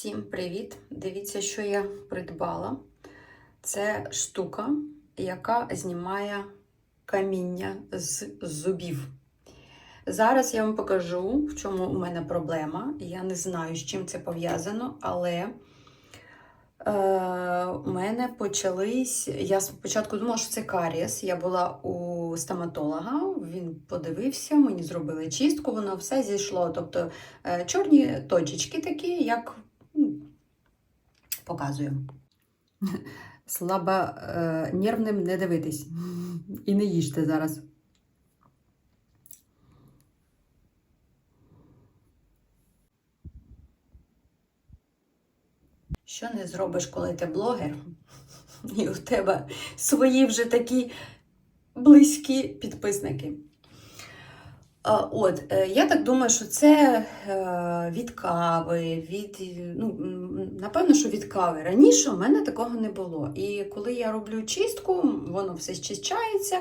Всім привіт! Дивіться, що я придбала. Це штука, яка знімає каміння з зубів. Зараз я вам покажу, в чому у мене проблема. Я не знаю, з чим це пов'язано, але е, у мене почались. Я спочатку думала, що це карієс. Я була у стоматолога, він подивився, мені зробили чистку, воно все зійшло. Тобто е, чорні точечки такі, як показую. Слабо е, нервним не дивитись. І не їжте зараз. Що не зробиш, коли ти блогер, і у тебе свої вже такі близькі підписники. От, е, я так думаю, що це е, від кави, від, ну, напевно, що від кави. Раніше у мене такого не було. І коли я роблю чистку, воно все щищається,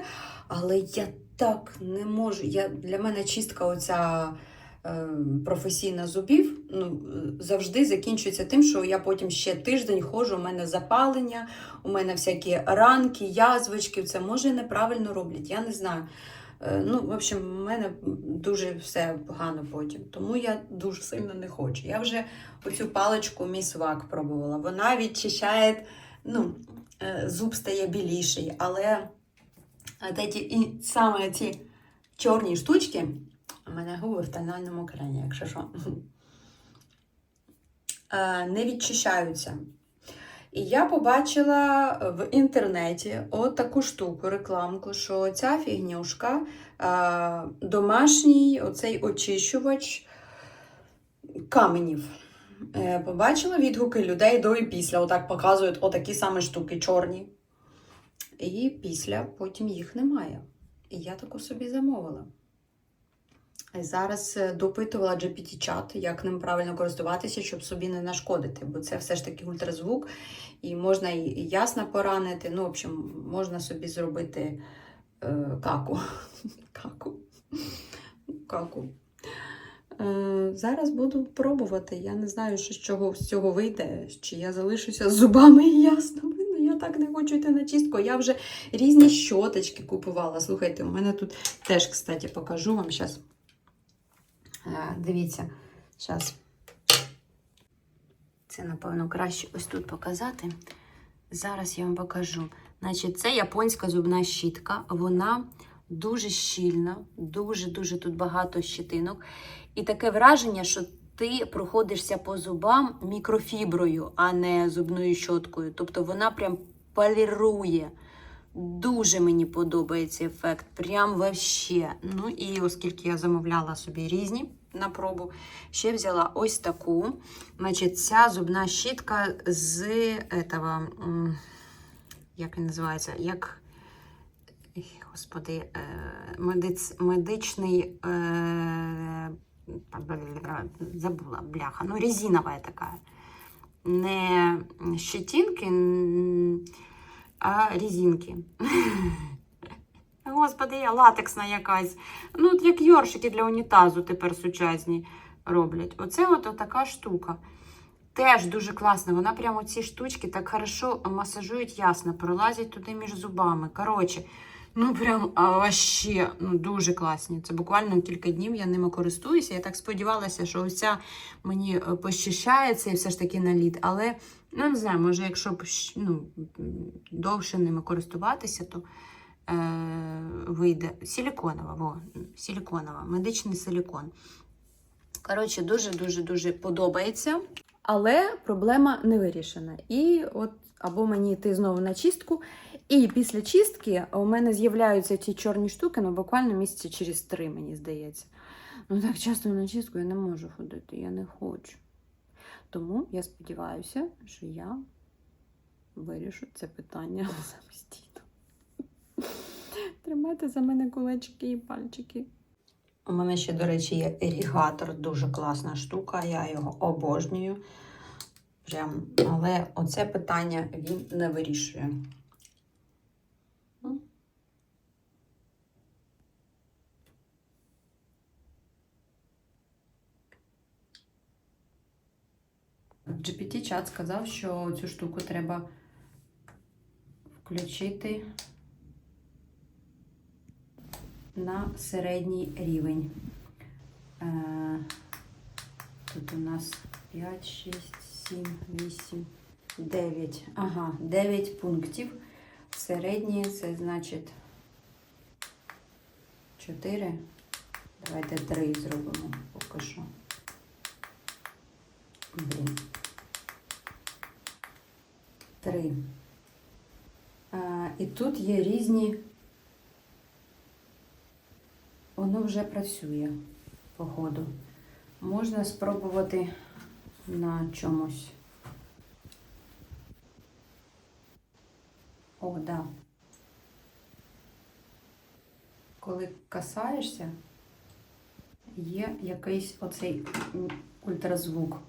але я так не можу. Я, для мене чистка оця е, професійна зубів ну, завжди закінчується тим, що я потім ще тиждень ходжу, у мене запалення, у мене всякі ранки, язвочки. Це може неправильно роблять, я не знаю. Е, Ну, в общем, в мене дуже все погано потім. Тому я дуже сильно не хочу. Я вже оцю паличку місвак пробувала. Вона відчищає, ну, е, зуб стає біліший, але от ці, і саме ці чорні штучки, у мене губи в тональному крані, якщо що, е, не відчищаються. І я побачила в інтернеті от таку штуку, рекламку, що ця фігнюшка, домашній оцей очищувач каменів. Е, Побачила відгуки людей до і після. Отак показують отакі самі штуки чорні. І після потім їх немає. І я таку собі замовила. Зараз е, допитувала GPT-чат, як ним правильно користуватися, щоб собі не нашкодити, бо це все ж таки ультразвук, і можна і ясно поранити. Ну, в общем, можна собі зробити е, каку. каку. Каку. Е, зараз буду пробувати. Я не знаю, що з чого з цього вийде, чи я залишуся з зубами і ясно. Ну, я так не хочу йти на чистку. Я вже різні щоточки купувала. Слухайте, у мене тут теж, кстати, покажу вам зараз. Дивіться, зараз. Це, напевно, краще ось тут показати. Зараз я вам покажу. Значить, це японська зубна щітка. Вона дуже щільна, дуже-дуже тут багато щитинок. І таке враження, що ти проходишся по зубам мікрофіброю, а не зубною щоткою. Тобто вона прям полірує. Дуже мені подобається ефект. Прям вообще. Ну і оскільки я замовляла собі різні на пробу, ще взяла ось таку. Значить, ця зубна щітка з этого, як він називається, як. Господи, е, медиц, медичний. Е, забула, бляха. Ну, резинова така. Не щетинки, н- а резинки. Господи, я латексна якась. Ну, от як йоршики для унітазу тепер сучасні роблять. Оце от така штука. Теж дуже класно. Вона прямо ці штучки так хорошо масажують ясно, пролазять туди між зубами. Коротше, ну прям а, вообще, ну, дуже класні. Це буквально кілька днів я ними користуюся. Я так сподівалася, що ось мені е, пощищається і все ж таки наліт. Але ну, не знаю, може, якщо ну, довше ними користуватися, то е, вийде силіконова, во, силіконова, медичний силікон. Коротше, дуже-дуже-дуже подобається. Але проблема не вирішена. І от або мені йти знову на чистку. І після чистки у мене з'являються ці чорні штуки, ну буквально місяці через три, мені здається. Ну так часто на чистку я не можу ходити, я не хочу. Тому я сподіваюся, що я вирішу це питання самостійно. Тримайте за мене кулачки і пальчики. У мене ще, до речі, є ерігатор, дуже класна штука, я його обожнюю. Прям. Але оце питання він не вирішує. GPT-чат сказав, що цю штуку треба включити на середній рівень. Е, Тут у нас 5, 6, 7, 8, 9. Ага, 9 пунктів. Середній це значить 4. Давайте 3 зробимо поки що. Блін. 3. А, і тут є різні. Воно вже працює погоду. Можна спробувати на чомусь. О, да. Коли касаєшся, є якийсь оцей ультразвук.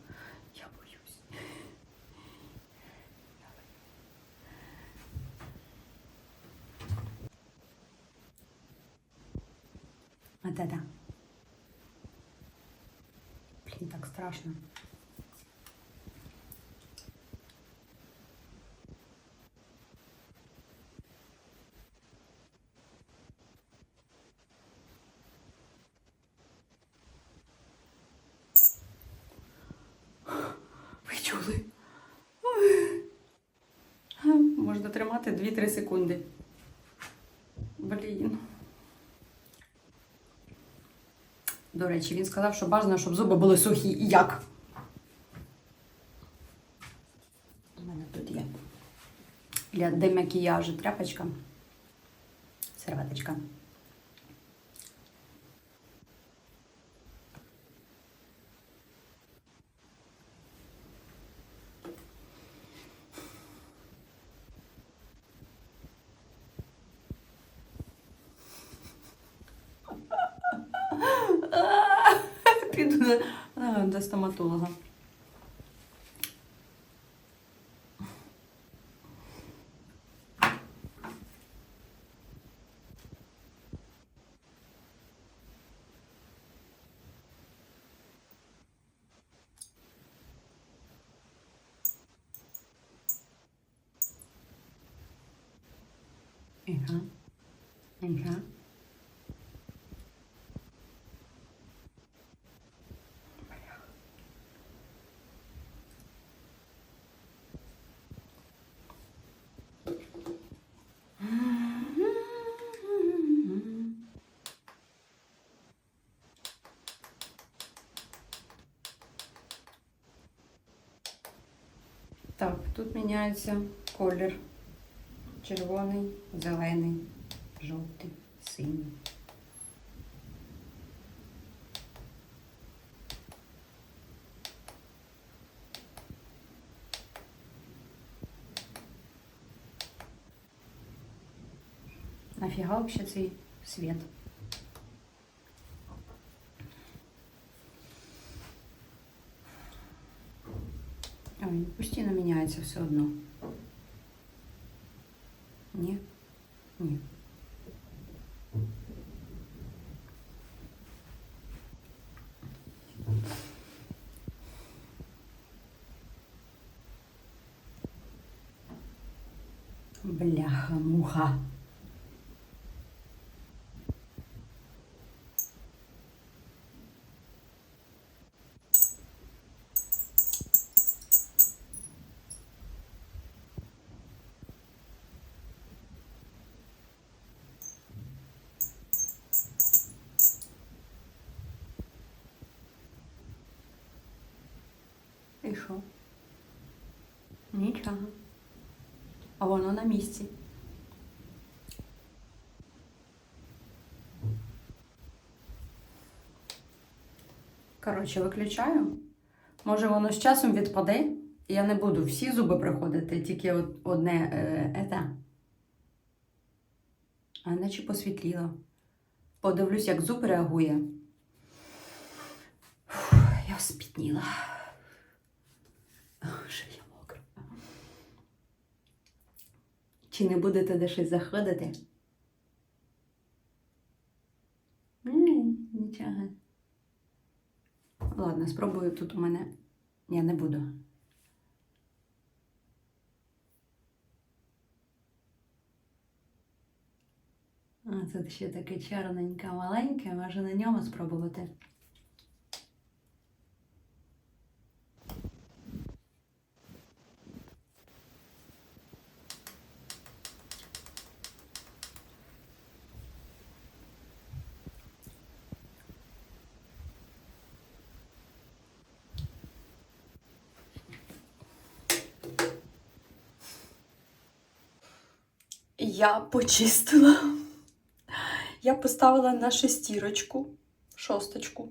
Я боюсь. А да-да. Блін, так страшно. Ви чули? Можна тримати 2-3 секунди. Блін. До речі, він сказав, що бажано, щоб зуби були сухі. І як? У мене тут є для демакіяжу тряпочка. Серветочка. Піду до, а, до стоматолога. Ага. Ага. Так, тут міняється колір. Червоний, зелений, жовтий, синій. Нафіга вообще цей світ? постійно міняється все одно. Ні? Ні. Бляха-муха. І що? Нічого. А воно на місці. Коротше, виключаю. Може, воно з часом відпаде, я не буду всі зуби приходити, тільки одне е, ете. А наче посвітліло. Подивлюсь, як зуб реагує. Фух, я спітніла. Чи не будете де щось заходити? Ні, нічого. Ладно, спробую тут у мене. Я не буду. А тут ще таке чорненьке маленьке, може на ньому спробувати. Я почистила. Я поставила на шестірочку, шосточку.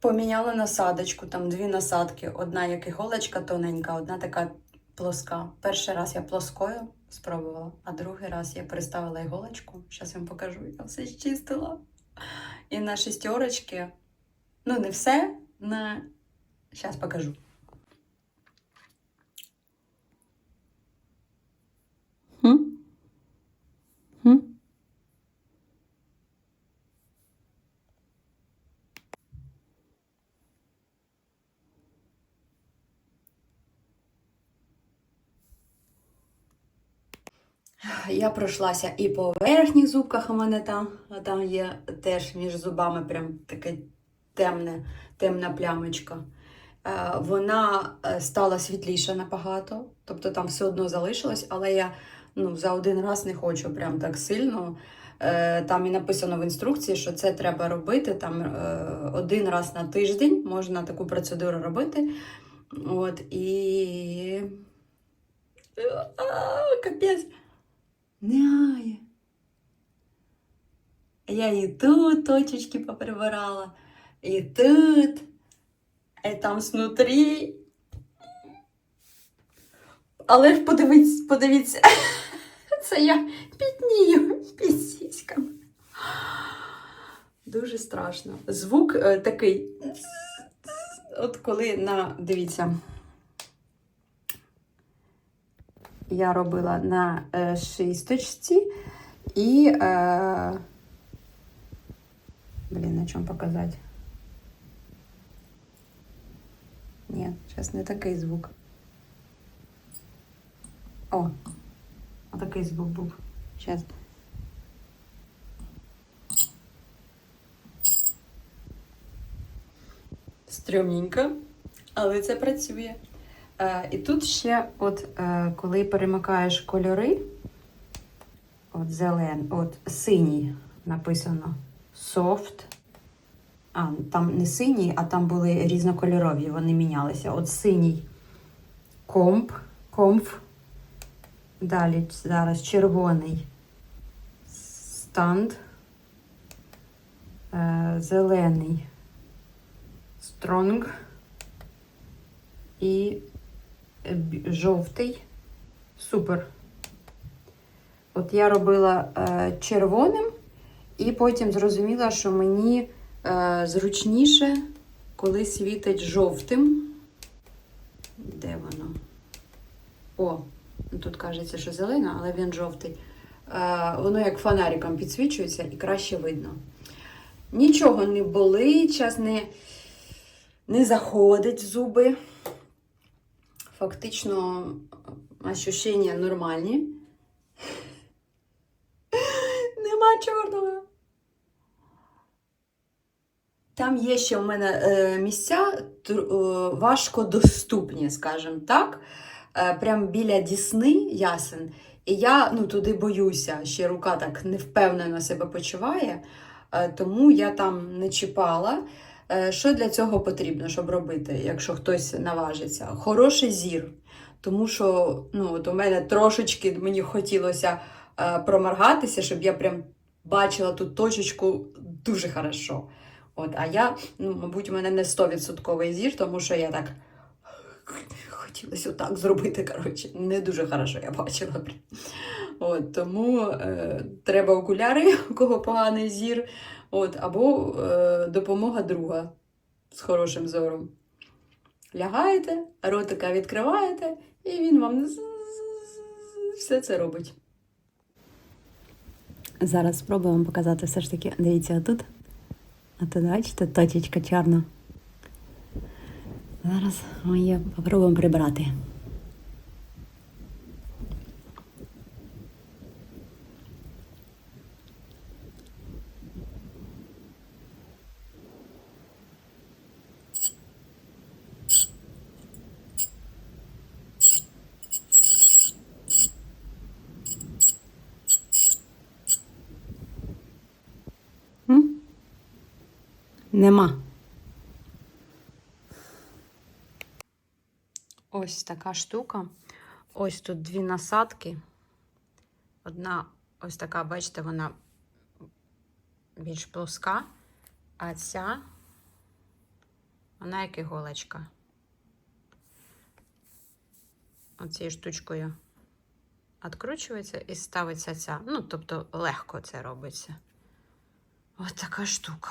Поміняла насадочку, там дві насадки. Одна як іголочка тоненька, одна така плоска. Перший раз я плоскою спробувала, а другий раз я приставила іголочку. Зараз вам покажу, я все зчистила. І на шестерочки, ну не все, на. Зараз покажу. Хм? Я пройшлася і по верхніх зубках у мене там, а там є теж між зубами прям таке темне, темна плямочка. Е, Вона е, стала світліша набагато, тобто там все одно залишилось, але я ну, за один раз не хочу прям так сильно. Е, Там і написано в інструкції, що це треба робити там е, один раз на тиждень, можна таку процедуру робити. От, і. А, капець. Няє. Я і тут точечки поприбирала, і тут, і там снутрі. Але ж подивіться, подивіться, це я пітнію під сіськами. Дуже страшно. Звук е, такий. От коли на. Дивіться. Я робила на е, шісточці і. Е, блін, на чому показати? Ні, зараз не такий звук. О, отакий звук був. Зараз. Стрьомненько, але це працює. Е, і тут ще, от е, коли перемикаєш кольори, от зелен, от синій написано soft. А, там не синій, а там були різнокольорові, вони мінялися. От синій комп, комф. Далі зараз червоний станд, е, зелений стронг і жовтий супер. От я робила е, червоним, і потім зрозуміла, що мені е, зручніше, коли світить жовтим. Де воно? О, тут кажеться, що зелена, але він жовтий. Е, воно як фонариком підсвічується і краще видно. Нічого не болить, час не, не заходить в зуби. Фактично, ощущення нормальні. Нема чорного. Там є ще у мене е, місця е, важкодоступні, скажімо так. Е, прям біля Дісни ясен. І я ну, туди боюся, ще рука так невпевнено себе почуває, е, тому я там не чіпала. Е, Що для цього потрібно, щоб робити, якщо хтось наважиться? Хороший зір. Тому що ну, от у мене трошечки мені хотілося проморгатися, щоб я прям бачила ту точечку дуже хорошо. От, а я, ну, мабуть, у мене не 100% зір, тому що я так хотілося отак зробити. Коротше, не дуже хорошо я бачила. От, тому е, треба окуляри, у кого поганий зір, от, або е, допомога друга з хорошим зором. Лягаєте, ротика відкриваєте, і він вам все це робить. Зараз спробуємо показати все ж таки. Дивіться, отут. А тут, бачите, точечка чорна. Зараз ми її спробуємо прибрати. Нема. Ось така штука. Ось тут дві насадки. Одна ось така, бачите, вона більш плоска, а ця вона як іголочка. Оцією штучкою відкручується і ставиться ця. Ну, тобто легко це робиться. Ось така штука.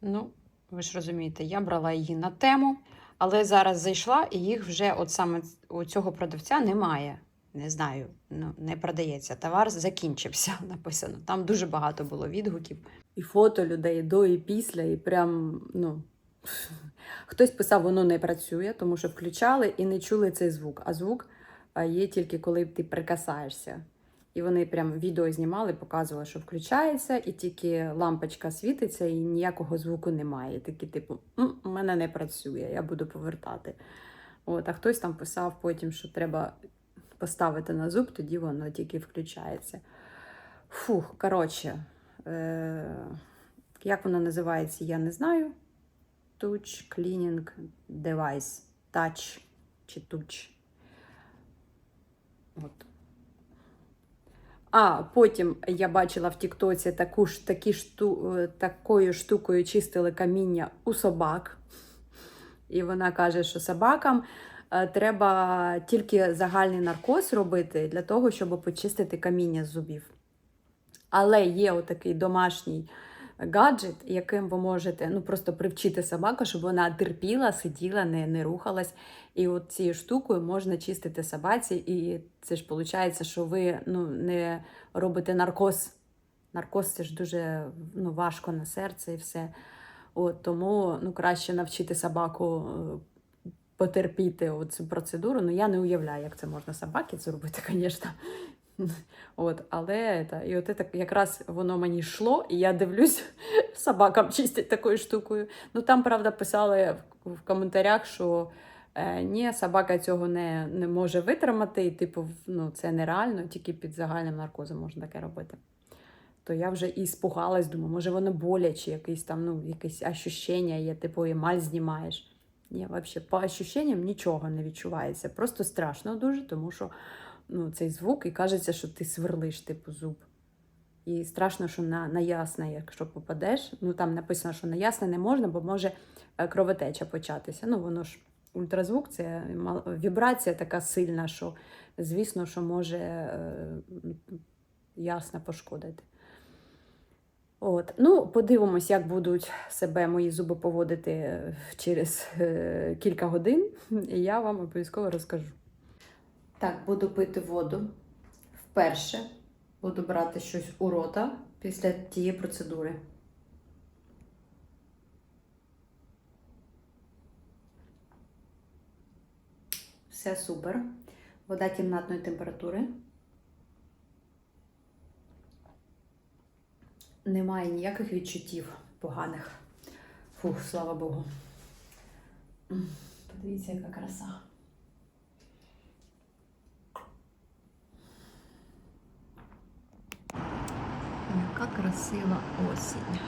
Ну, ви ж розумієте, я брала її на тему, але зараз зайшла і їх вже от саме у цього продавця немає. Не знаю, ну, не продається. Товар закінчився, написано. Там дуже багато було відгуків. І фото людей до і після, і прям, ну. Хтось писав, воно не працює, тому що включали і не чули цей звук. А звук є тільки коли ти прикасаєшся. І вони прям відео знімали, показували, що включається, і тільки лампочка світиться, і ніякого звуку немає. І такі, типу, «М, у мене не працює, я буду повертати. От, а хтось там писав потім, що треба поставити на зуб, тоді воно тільки включається. Фух, коротше, е- як воно називається, я не знаю. Touch Cleaning Device. Touch чи Touch. От. А потім я бачила в Тіктоці таку ж, такі шту, е, такою штукою чистили каміння у собак. І вона каже, що собакам е, треба тільки загальний наркоз робити для того, щоб почистити каміння з зубів. Але є отакий домашній гаджет, яким ви можете ну, просто привчити собаку, щоб вона терпіла, сиділа, не, не рухалась. І от цією штукою можна чистити собаці. І це ж виходить, що ви ну, не робите наркоз. Наркоз це ж дуже ну, важко на серце і все. От, тому ну, краще навчити собаку е, потерпіти цю процедуру. Ну, я не уявляю, як це можна собаки зробити, звісно. От, але та, і от це якраз воно мені йшло, і я дивлюсь, собакам чистять такою штукою. Ну там, правда, писали в, коментарях, що е, ні, собака цього не, не може витримати, і типу, ну, це нереально, тільки під загальним наркозом можна таке робити. То я вже і спугалась, думаю, може воно боляче, якісь там, ну, якісь ощущення є, типу емаль знімаєш. Ні, взагалі, по ощущенням нічого не відчувається. Просто страшно дуже, тому що ну, цей звук, і кажеться, що ти сверлиш типу зуб. І страшно, що на, на ясне, якщо попадеш, ну там написано, що на ясне не можна, бо може е, кровотеча початися. Ну, воно ж ультразвук це вібрація така сильна, що, звісно, що може е, ясно пошкодити. От. Ну, подивимось, як будуть себе мої зуби поводити е, через е, кілька годин, і я вам обов'язково розкажу. Так, буду пити воду. Вперше буду брати щось у рота після тієї процедури. Все супер. Вода кімнатної температури. Немає ніяких відчуттів поганих. Фух, слава Богу. Подивіться, яка краса. Яка красива осінь.